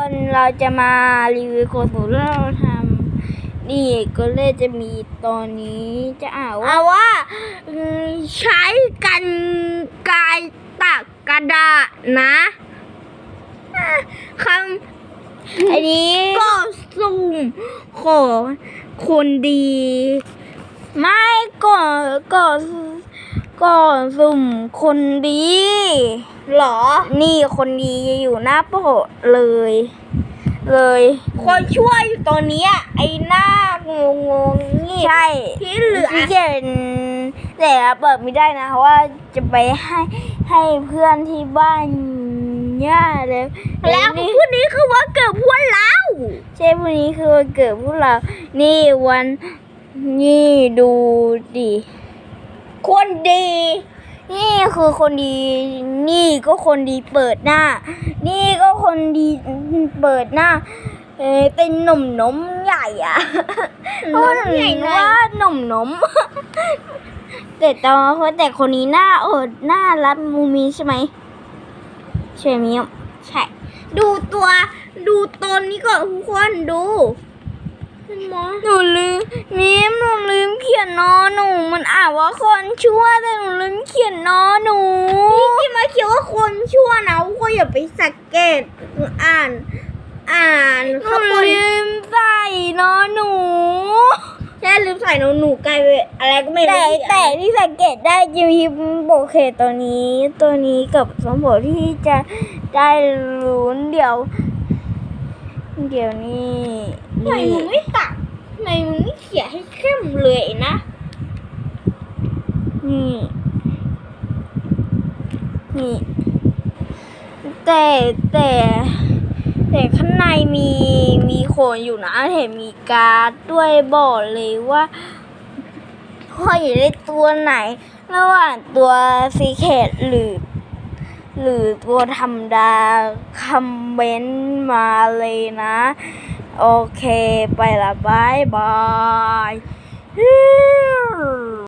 คนเราจะมารีวิวโคสูตรที่เราทำนี่ก็เลยจะมีตอนนี้จะอ่านว่าว่าอืมใช้กันไกรตักกระดาษนะอะคำอันนี้ก็สุ่มของคนดี ไม่ก่อนก่อน ก่อนสุ่มคนดี หรอ นี่คนดีอยู่หน้าโปะเลย เลย คนช่วยอยู่ตอนนี้อะไอ้หน้างงงๆนี่ใช่ที่เหลือที่เขียนแต่เปิดไม่ได้นะเพราะว่าจะไปให้ให้เพื่อนที่บ้านย่าแล้วแล้วนี่พวกนี้คือว่าเกิดพวกเราใช่พรุ่งนี้คือวันเกิดพวกเรา นี่วันนี่ดูดิ คนดี นี่คือคนดี นี่ก็คนดีเปิดหน้า นี่ก็คนดีเปิดหน้า เออเป็นหนุ่มนมใหญ่อะนมใหญ่หน่อยว่าหนุ่มนมแต่ตอนแต่คนนี้หน้าเออหน้ารัดมูมีใช่ไหมใช่ไหมยมใช่ ดูตัวดูตนนี้ก่อนทุกคนดูเห็นไหมหนูลืมมิมหนูลืมเขียนนอหนู มันอ่านว่าคนชั่วแต่หนูลืมเขียนนอหนูพี่ที่มาเขียนว่าคนชั่วนะทุกคนอย่าไปสังเกตอ่าน อ่านหนูข้างบนลืมใส่นอหนูแค่ลืมใส่หนูหนูกลายเป็นอะไรก็ไม่แต่รู้แต่ที่สังเกตได้จะมีโบเคตัวนี้ ตัวนี้กับสมบูที่จะได้ลุ้นเดี๋ยว เดี๋ยวนี้ทำไมมึงไม่ตัดทำไมมึงไม่เขียนให้เข้มเลยนะ นี่ นี่แต่แต่แต่ข้างในมีมีโคนอยู่นะเห็นมีการ์ดด้วยบอกเลยว่าพ่ออยากได้ตัวไหน ระหว่างตัวซีเคทหรือ หรือตัวธรรมดาคอมเมนต์มาเลยนะ โอเคไปละบายบาย